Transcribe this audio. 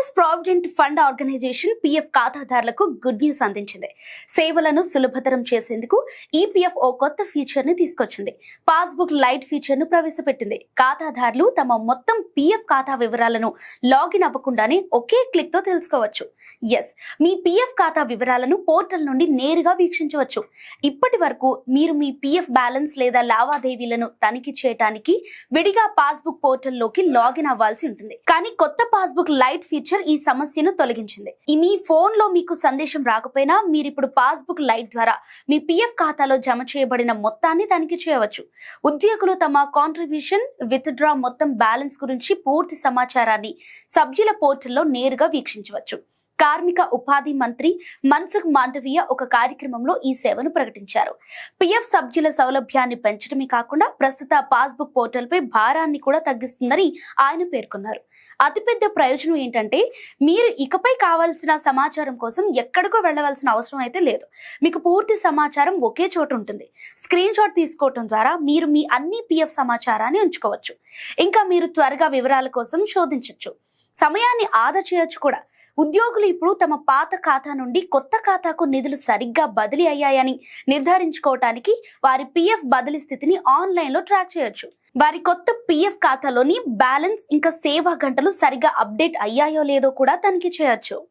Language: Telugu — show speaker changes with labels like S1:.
S1: Employees provident fund organisation PF ఖాతాదారులకు గుడ్ న్యూస్ అందించింది. సేవలను సులభతరం చేసేందుకు ఈపీఎఫ్ ఓ కొత్త ఫీచర్ని తీసుకొచ్చింది. పాస్బుక్ లైట్ ఫీచర్ను ప్రవేశపెట్టింది. ఖాతాదారులు తమ మొత్తం పిఎఫ్ ఖాతా వివరాలను లాగిన్ అవ్వకుండానే ఒకే క్లిక్తో తెలుసుకోవచ్చు. ఎస్ మీ పిఎఫ్ ఖాతా వివరాలను పోర్టల్ నుండి నేరుగా వీక్షించవచ్చు. ఇప్పటి వరకు మీరు మీ పిఎఫ్ బ్యాలెన్స్ లేదా లావాదేవీలను తనిఖీ చేయడానికి విడిగా పాస్బుక్ పోర్టల్లోకి లాగిన్ అవ్వాల్సి ఉంటుంది. కానీ కొత్త పాస్బుక్ లైట్ ఫీచర్ ఈ సమస్యను తొలగించింది. మీ ఫోన్లో మీకు సందేశం రాకపోయినా మీరు ఇప్పుడు పాస్బుక్ లైట్ ద్వారా మీ పిఎఫ్ ఖాతాలో జమ చేయబడిన మొత్తాన్ని తనిఖీ చేయవచ్చు. ఉద్యోగులు తమ కాంట్రిబ్యూషన్ విత్ డ్రా మొత్తం బ్యాలెన్స్ గురించి పూర్తి సమాచారాన్ని సభ్యుల పోర్టల్లో నేరుగా వీక్షించవచ్చు. కార్మిక ఉపాధి మంత్రి మన్సుఖ్ మాండవీయ ఒక కార్యక్రమంలో ఈ సేవను ప్రకటించారు. పిఎఫ్ సభ్యుల సౌలభ్యాన్ని పెంచడమే కాకుండా ప్రస్తుత పాస్బుక్ పోర్టల్పై భారాన్ని కూడా తగ్గిస్తుందని ఆయన పేర్కొన్నారు. అతిపెద్ద ప్రయోజనం ఏంటంటే మీరు ఇకపై కావాల్సిన సమాచారం కోసం ఎక్కడికో వెళ్ళవలసిన అవసరం అయితే లేదు. మీకు పూర్తి సమాచారం ఒకే చోట ఉంటుంది. స్క్రీన్ షాట్ తీసుకోవటం ద్వారా మీరు మీ అన్ని పిఎఫ్ సమాచారాన్ని ఉంచుకోవచ్చు ఇంకా మీరు త్వరగా వివరాల కోసం శోధించవచ్చు సమయాన్ని ఆదా చేయొచ్చు కూడా. ఉద్యోగులు ఇప్పుడు తమ పాత ఖాతా నుండి కొత్త ఖాతాకు నిధులు సరిగ్గా బదిలీ అయ్యాయని నిర్ధారించుకోవటానికి వారి పిఎఫ్ బదిలీ స్థితిని ఆన్లైన్లో ట్రాక్ చేయొచ్చు. వారి కొత్త పిఎఫ్ ఖాతాలోని బ్యాలెన్స్ ఇంకా సేవా గంటలు సరిగ్గా అప్డేట్ అయ్యాయో లేదో కూడా తనిఖీ చేయొచ్చు.